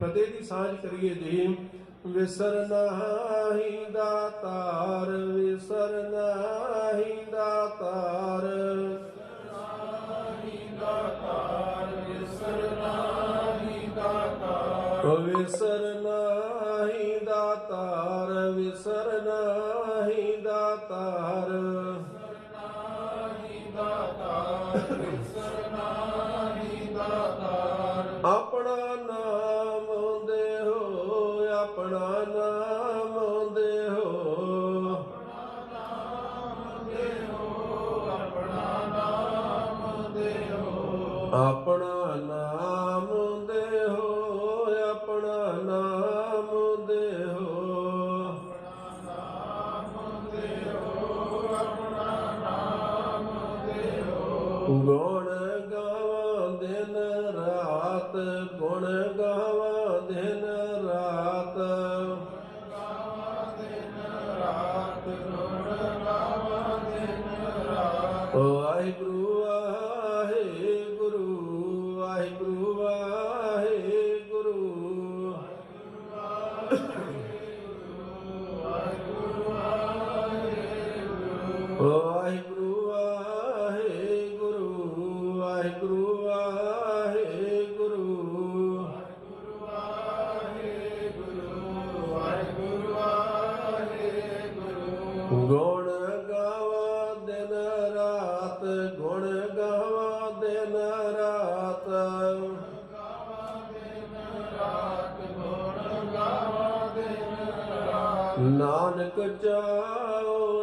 ਫਤਿਹ ਦੀ ਸਾਂਝ ਕਰੀਏ ਜੀ ਵਿਸਰਨਾ ਹੀ ਦਾਤਾਰ ਵਿਸਰਨਾ ਹੀ ਦਾਤਾਰ ਵਿਸਰਨਾ ਹੀ ਦਾਤਾਰ ਵਿਸਰਨਾ ਦਾ ਤਾਰ। ਆਪਣਾ ਨਾਮ ਆਪਣਾ ਨਾਮ ਦੇ ਹੋ, ਆਪਣਾ ਨਾਮ ਦੇ ਹੋ। ਗੁਣ ਗਾਵਾਂ ਦਿਨ ਰਾਤ, ਗੁਣ ਗਾਵਾਂ ਦਿਨ ਰਾਤ। ਵਾਹਿਗੁਰੂ ਵਾਹਿਗੁਰੂ ਵਾਹਿਗੁਰੂ ਵਾਹਿਗੁਰੂ ਵਾਹਿਗੁਰੂ। ਵਾਹਿਗੁਰੂ ਗੁਣ ਗਾਵਾ ਦਿਨ ਰਾਤ ਗੁਣ ਗਾਵਾ ਦਿਨ ਰਾਤ। ਨਾਨਕ ਚਾਓਏ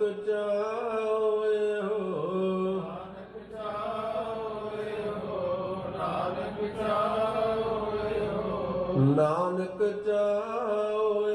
ਨਾਨਕ ਚਾਵੇ ਹੋ ਨਾਨਕ ਚਾਵੇ ਹੋ ਨਾਨਕ ਚਾਵੇ ਹੋ। ਨਾਨਕ ਚਾਵੇ